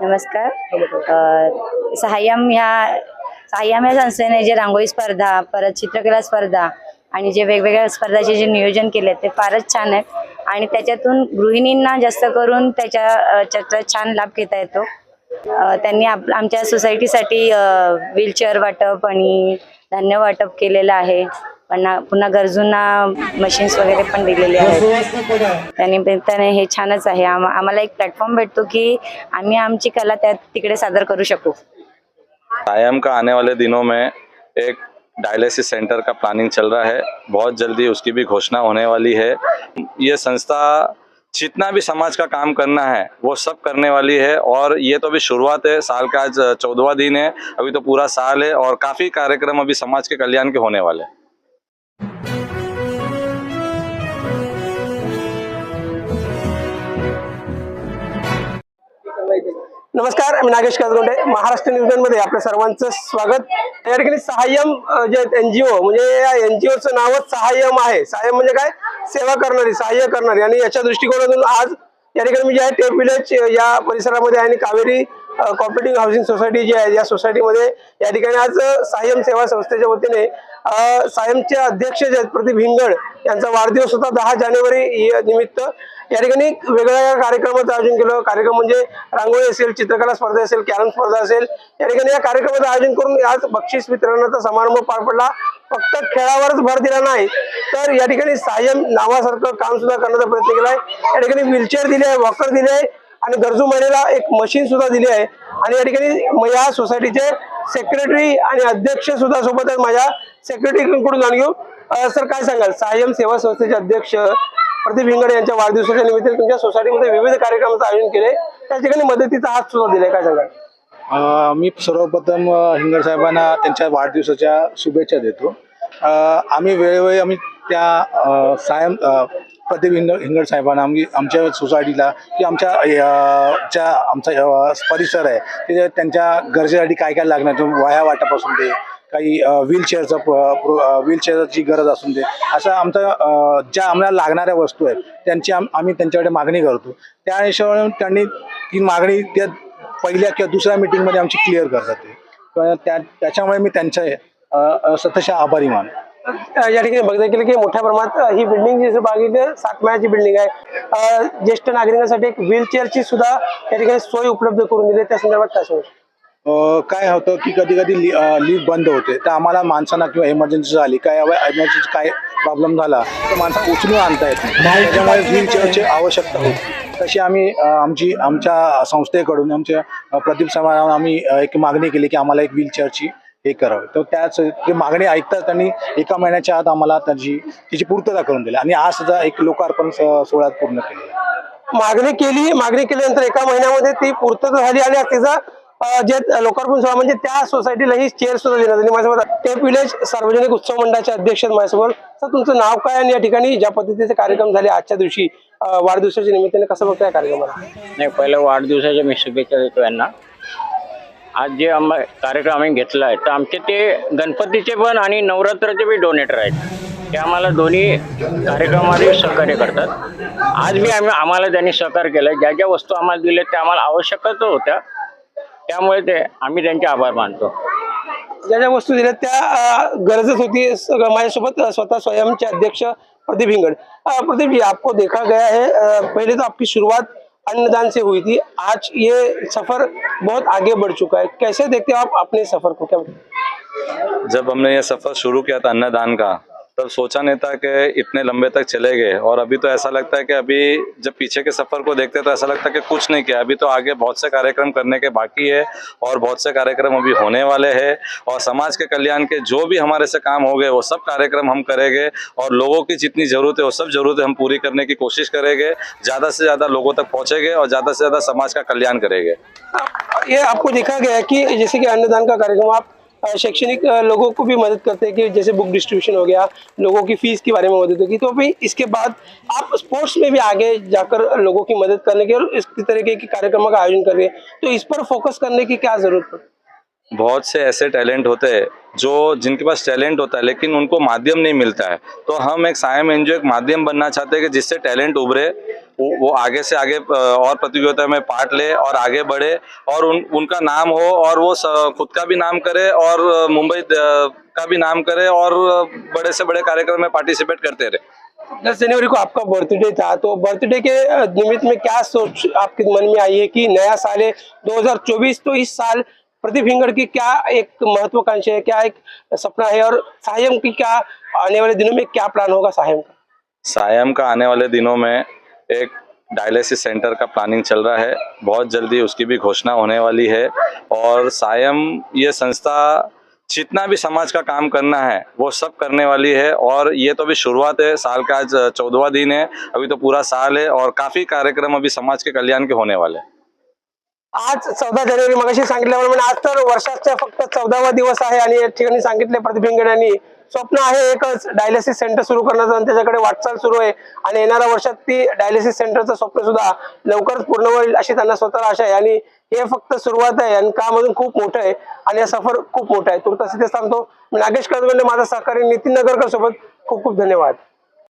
नमस्कार. सहाय्यम ह्या सहाय्यम या संस्थेने जे रांगोळी स्पर्धा परत चित्रकला स्पर्धा आणि जे वेगवेगळ्या स्पर्धाचे जे नियोजन केले ते फारच छान आहेत. आणि त्याच्यातून गृहिणींना जास्त करून त्याच्या त्याचा छान लाभ घेता येतो. त्यांनी आप आमच्या सोसायटीसाठी व्हीलचेअर वाटप आणि धान्य वाटप केलेलं आहे. पुन्हा पुन्हा गरजूंना मशीन्स वगैरे पण दिलेले आहेत. हे आम एक प्लॅटफॉर्म भेटतो की आम्ही कला तिकडे सादर करू शकू. आईएम का आने वाले दिनों में एक डायलिसिस सेंटर का प्लानिंग चल रहा है। बहुत जल्दी उसकी भी घोषणा होने वाली है। ये संस्था जितना भी समाज का काम करना है, वो सब करने वाली है और ये तो अभी शुरुआत है। साल का आज चौदहवा दिन है। अभी तो पूरा साल है और काफ़ी कार्यक्रम अभी समाज के कल्याण के होने वाले हैं। नमस्कार मी नागेश काजगोंडे महाराष्ट्र न्यूजमध्ये आपल्या सर्वांचं स्वागत. या ठिकाणी सहाय्यम जे एनजीओ म्हणजे या एनजीओचं नावच सहाय्यम आहे. सहाय्यम म्हणजे काय? सेवा करणारी सहाय्य करणारी. आणि याच्या दृष्टिकोनातून आज या ठिकाणी मी जे आहे टेप विलेज या परिसरामध्ये आहे आणि कावेरी कॉम्पिटिंग हाऊसिंग सोसायटी जी आहे या सोसायटीमध्ये या ठिकाणी आज सायम सेवा संस्थेच्या वतीने सायमचे अध्यक्ष जे प्रदीप हिंगड यांचा वाढदिवस होता दहा जानेवारी निमित्त. या ठिकाणी वेगवेगळ्या कार्यक्रमाचं आयोजन केलं. कार्यक्रम म्हणजे रांगोळी असेल चित्रकला स्पर्धा असेल कॅरम स्पर्धा असेल. या ठिकाणी या कार्यक्रमाचं आयोजन करून आज बक्षीस वितरणाचा समारंभ पार पडला. फक्त खेळावरच भर दिला नाही तर या ठिकाणी सायम नावासारखं काम सुद्धा करण्याचा प्रयत्न केला आहे या ठिकाणी व्हीलचेअर दिले आहे वॉकर दिले आहे. आणि गरजू महिलेला एक मशीन सुद्धा दिली आहे. आणि या ठिकाणी या सोसायटीचे सेक्रेटरी आणि अध्यक्ष सुद्धा सोबत माझ्या. सेक्रेटरीकडून जाणून घेऊ? सर काय सांगाल? सायम सेवा संस्थेचे अध्यक्ष प्रदीप हिंगडे यांच्या वाढदिवसाच्या निमित्ताने तुमच्या सोसायटीमध्ये विविध कार्यक्रमाचं आयोजन केले. त्या ठिकाणी मदतीचा हात सुद्धा दिलाय. काय सांगाल? मी सर्वप्रथम हिंगड साहेबांना त्यांच्या वाढदिवसाच्या शुभेच्छा देतो. आम्ही वेळोवेळी आम्ही त्या सायम प्रदीप हिंग हिंगड साहेबांना आम्ही आमच्या सोसायटीला की आमच्या अ, ज्या आमचा परिसर आहे ते त्यांच्या गरजेसाठी काय काय लागणार वाया वाटापासून ते काही व्हीलचेअरचं व्हीलचेअरची गरज असून दे असं आमचं ज्या आम्हाला लागणाऱ्या वस्तू आहेत त्यांची आम- आम्ही त्यांच्याकडे मागणी करतो. त्या हिशोबाने त्यांनी ती मागणी त्या पहिल्या किंवा दुसऱ्या मीटिंगमध्ये आमची क्लिअर करतात ते. तर त्या त्याच्यामुळे मी त्यांचे अ, आभारी मानतो या ठिकाणी बघता गेलं की मोठ्या प्रमाणात ही बिल्डिंग जी बघितली सात माळ्याची बिल्डिंग आहे. ज्येष्ठ नागरिकांसाठी एक व्हीलचेअरची सुद्धा या ठिकाणी सोय उपलब्ध करून दिली त्या संदर्भात काय सांगू? काय होतं की कधी कधी लिफ्ट बंद होते. तर आम्हाला माणसांना किंवा इमर्जन्सी झाली काय इमर्जन्सी काय प्रॉब्लेम झाला तर माणसांना उचलून आणता येत नाही त्याच्यामुळे व्हीलचेअरची आवश्यकता होती. तशी आम्ही आमची आमच्या संस्थेकडून आमच्या प्रदीप समाजावर आम्ही एक मागणी केली की आम्हाला एक व्हीलचेअरची हे करावं. तर त्याच ते मागणी ऐकताच त्यांनी एका महिन्याच्या आत आम्हाला त्याची तिची पूर्तता करून दिली. आणि आज सुद्धा एक लोकार्पण सोहळ्यात पूर्ण केली मागणी केली मागणी केल्यानंतर एका महिन्यामध्ये ती पूर्तता झाली आणि आज तिचा जे लोकार्पण सोहळा म्हणजे त्या सोसायटीला ही चेअर सुद्धा देण्यात आली. माझ्यासोबत टेप विलेज सार्वजनिक उत्सव मंडळाचे अध्यक्ष माझ्यासमोर. तर तुमचं नाव काय आणि या ठिकाणी ज्या पद्धतीचे कार्यक्रम झाले आजच्या दिवशी वाढदिवसाच्या निमित्ताने कसं बघताय कार्यक्रमाला? नाही पहिलं वाढदिवसाच्या मी शुभेच्छा देतो यांना. आज जे आम कार्यक्रम आम्ही घेतला आहे तर आमचे ते गणपतीचे पण आणि नवरात्राचे बी डोनेटर आहेत. ते आम्हाला दोन्ही कार्यक्रमामध्ये सहकार्य करतात. आज बी आम्ही आम्हाला त्यांनी सहकार्य केलं ज्या ज्या वस्तू आम्हाला दिल्या त्या आम्हाला आवश्यकच होत्या. त्यामुळे ते आम्ही त्यांचे आभार मानतो. ज्या ज्या वस्तू दिल्या त्या गरजच होती माझ्यासोबत. स्वतः स्वयंचे अध्यक्ष प्रदीप हिंगड. प्रदीप जी आपको देखा गया है. पहिले पहले तो आपकी शुरुआत अन्नदान से हुई थी। आज ये सफर बहुत आगे बढ़ चुका है। कैसे देखते हो आप अपने सफर को? क्या जब हमने ये सफ़र शुरू किया था अन्नदान का तब सोचा नहीं था कि इतने लंबे तक चले गए। और अभी तो ऐसा लगता है कि अभी जब पीछे के सफ़र को देखते तो ऐसा लगता है कि कुछ नहीं किया। अभी तो आगे बहुत से कार्यक्रम करने के बाकी है और बहुत से कार्यक्रम अभी होने वाले हैं। और समाज के कल्याण के जो भी हमारे से काम हो गए, वो सब कार्यक्रम हम करेंगे और लोगों की जितनी ज़रूरत है, वो सब ज़रूरतें हम पूरी करने की कोशिश करेंगे। ज़्यादा से ज़्यादा लोगों तक पहुँचेंगे और ज़्यादा से ज़्यादा समाज का कल्याण करेंगे। ये आपको देखा गया है कि जैसे कि अन्नदान का कार्यक्रम, आप शैक्षणिक लोगों को भी मदद करते हैं कि जैसे बुक डिस्ट्रीब्यूशन हो गया, लोगों की फ़ीस के बारे में मदद होगी। तो भाई, इसके बाद आप स्पोर्ट्स में भी आगे जाकर लोगों की मदद करने की और इस तरीके के कार्यक्रमों का आयोजन कर रहे हैं। तो इस पर फोकस करने की क्या ज़रूरत पड़ती बहुत से ऐसे टैलेंट होते हैं जो, जिनके पास टैलेंट होता है, लेकिन उनको माध्यम नहीं मिलता है। तो हम एक सायम एनजीओ एक माध्यम बनना चाहते हैं कि जिससे टैलेंट उभरे वो आगे से आगे और प्रतियोगिता में पार्ट ले और आगे बढ़े और उन उनका नाम हो और वो खुद का भी नाम करे और मुंबई का भी नाम करे और बड़े से बड़े कार्यक्रम में पार्टिसिपेट करते रहे। दस जनवरी को आपका बर्थडे था तो बर्थडे के निमित्त में क्या सोच आपके मन में आई है कि नया साल है 2024 तो इस साल प्रदीप हिंगड़ की क्या एक महत्वाकांक्षा है क्या एक सपना है और सायम की क्या आने वाले दिनों में क्या प्लान होगा सायम का? सायम का आने वाले दिनों में एक डायलिसिस सेंटर का प्लानिंग चल रहा है। बहुत जल्दी उसकी भी घोषणा होने वाली है और सायम ये संस्था जितना भी समाज का काम करना है, वो सब करने वाली है और ये तो अभी शुरुआत है, साल का आज चौदहवा दिन है, अभी तो पूरा साल है और काफ़ी कार्यक्रम अभी समाज के कल्याण के होने वाले हैं। आज चौदा जानेवारी मगाशी सांगितल्याप्रमाणे आज तर वर्षाचा फक्त चौदावा दिवस आहे आणि या ठिकाणी सांगितले प्रतिबिंग यांनी स्वप्न आहे एकच डायलिसिस सेंटर सुरू करण्याचं आणि त्याच्याकडे वाटचाल सुरू आहे. आणि येणाऱ्या वर्षात ती डायलिसिस सेंटरचं स्वप्न सुद्धा लवकरच पूर्ण होईल अशी त्यांना स्वतःला आशा आहे. आणि हे फक्त सुरुवात आहे आणि काम अजून खूप मोठं आहे आणि हा सफर खूप मोठं आहे. तुर्तास इथे सांगतो नागेश कदगंडे माझा सहकारी नितीन नगरकर सोबत खूप खूप धन्यवाद.